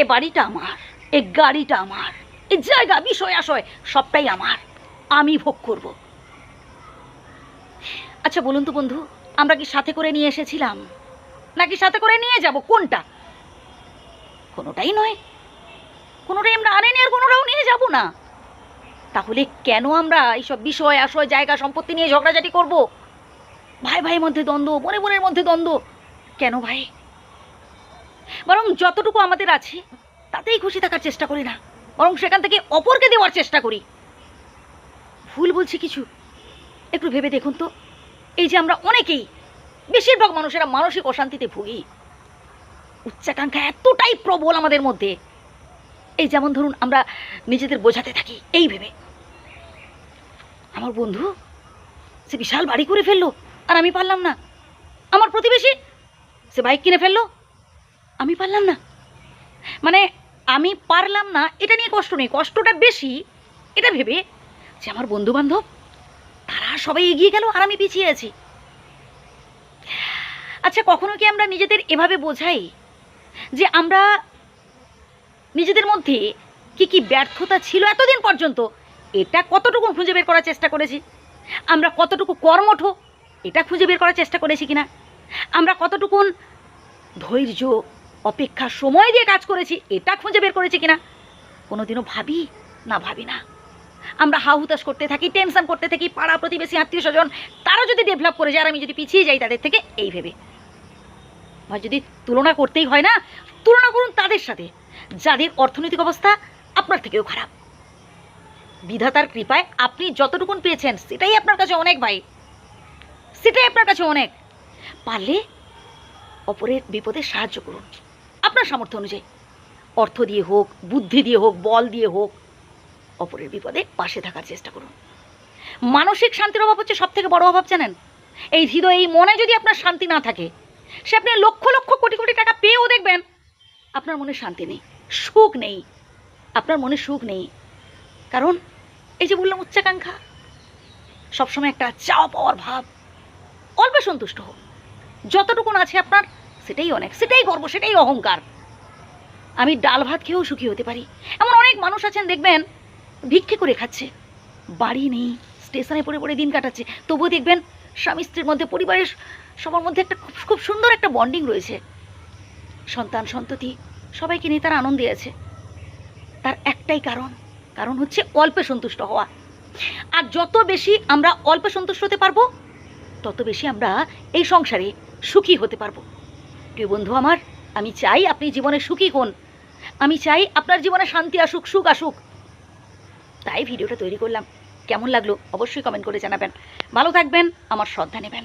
এ বাড়িটা আমার, এ গাড়িটা আমার, এ জায়গা, বিষয়, আশয়, সবটাই আমার। আমি ভোগ করব। আচ্ছা বলুন তো বন্ধু, আমরা কি সাথে করে নিয়ে এসেছিলাম? নাকি সাথে করে নিয়ে যাব? কোনটা? কোনোটাই নয়। কোনোটাই আমরা আনেনি আর কোনোটাও নিয়ে যাব না। তাহলে কেন আমরা এইসব বিষয়, আশয়, জায়গা, সম্পত্তি নিয়ে ঝগড়াঝাটি করব? ভাই ভাইয়ের মধ্যে দ্বন্দ্ব বোনে বোনের মধ্যে দ্বন্দ্ব। কেন ভাই? বরং যতটুকু আমাদের আছে, তাতেই খুশি থাকার চেষ্টা করি না। বরং সেখান থেকে অপরকে দেওয়ার চেষ্টা করি। ভুল বলছি কিছু? একটু ভেবে দেখুন তো। এই যে আমরা অনেকেই বেশিরভাগ মানুষেরা মানসিক অশান্তিতে ভুগি। উচ্চাকাঙ্ক্ষা এতটাই প্রবল আমাদের মধ্যে। এই যেমন ধরুন আমরা নিজেদের বোঝাতে থাকি, এই ভেবে। আমার বন্ধু, সে বিশাল বাড়ি করে ফেলল, আর আমি পারলাম না। আমার প্রতিবেশী, সে বাইক কিনে ফেলল আমি পারলাম না। মানে আমি পারলাম না, এটা নিয়ে কষ্ট নেই, কষ্টটা বেশি, এটা ভেবে যে আমার বন্ধু বান্ধব তারা সবাই এগিয়ে গেল আর আমি পিছিয়ে আছি। আচ্ছা কখনো কি আমরা নিজেদের এভাবে বোঝাই যে আমরা নিজেদের মধ্যে কি কি ব্যর্থতা ছিল এতদিন পর্যন্ত? এটা কতটুকু খুঁজে বের করার চেষ্টা করেছি? আমরা কতটুকু কর্মঠ, এটা খুঁজে বের করার চেষ্টা করেছি কিনা? আমরা কতটুকুন ধৈর্য অপেক্ষা সময় দিয়ে কাজ করেছি, এটা খুঁজে বের করেছি কিনা? কোনোদিনও ভাবি না ভাবি না। আমরা হা হুতাশ করতে থাকি, টেনশন করতে থাকি, পাড়া প্রতিবেশী, আত্মীয় স্বজন, তারা যদি ডেভেলপ করে যায় আর আমি যদি পিছিয়ে যাই তাদের থেকে, এই ভেবে। বা যদি তুলনা করতেই হয় না, তুলনা করুন তাদের সাথে। যাদের অর্থনৈতিক অবস্থা আপনার থেকেও খারাপ। বিধাতার কৃপায় আপনি যতটুকুন পেয়েছেন, সেটাই আপনার কাছে অনেক ভাই। সেটাই আপনার কাছে অনেক। পারলে অপরের বিপদে সাহায্য করুন। আপনার সামর্থ্য অনুযায়ী। অর্থ দিয়ে হোক, বুদ্ধি দিয়ে হোক, বল দিয়ে হোক, অপরের বিপদে পাশে থাকার চেষ্টা করুন। মানসিক শান্তির অভাব হচ্ছে সব থেকে বড় অভাব, জানেন? এই হৃদয়, এই মনে যদি আপনার শান্তি না থাকে, সে আপনি লক্ষ লক্ষ কোটি কোটি টাকা পেয়েও দেখবেন, আপনার মনে শান্তি নেই, সুখ নেই, আপনার মনে সুখ নেই। কারণ এই যে বললাম উচ্চাকাঙ্ক্ষা, সবসময় একটা চাওয়া পাওয়ার ভাব, অল্পে সন্তুষ্ট হোক যতটুকুন আছে আপনার সেটাই অনেক, সেটাই গর্ব, সেটাই অহংকার। আমি ডাল ভাত খেয়েও সুখী হতে পারি। এমন অনেক মানুষ আছেন, দেখবেন, ভিক্ষে করে খাচ্ছে। বাড়ি নেই, স্টেশনে পড়ে পড়ে দিন কাটাচ্ছে। তবুও দেখবেন, স্বামী স্ত্রীর মধ্যে, পরিবারের সবার মধ্যে একটা খুব খুব সুন্দর একটা বন্ডিং রয়েছে। সন্তান সন্ততি, সবাইকে নিয়ে তারা আনন্দে আছে। তার একটাই কারণ কারণ হচ্ছে অল্পে সন্তুষ্ট হওয়া। আর যত বেশি আমরা অল্পে সন্তুষ্ট হতে পারব, তত বেশি আমরা এই সংসারে সুখী হতে পারব। প্রিয় বন্ধু আমার, আমি চাই আপনি জীবনে সুখী হন। আমি চাই আপনার জীবনে শান্তি আসুক, সুখ আসুক। তাই ভিডিওটা তৈরি করলাম। কেমন লাগল অবশ্যই কমেন্ট করে জানাবেন। ভালো থাকবেন, আমার শ্রদ্ধা নেবেন।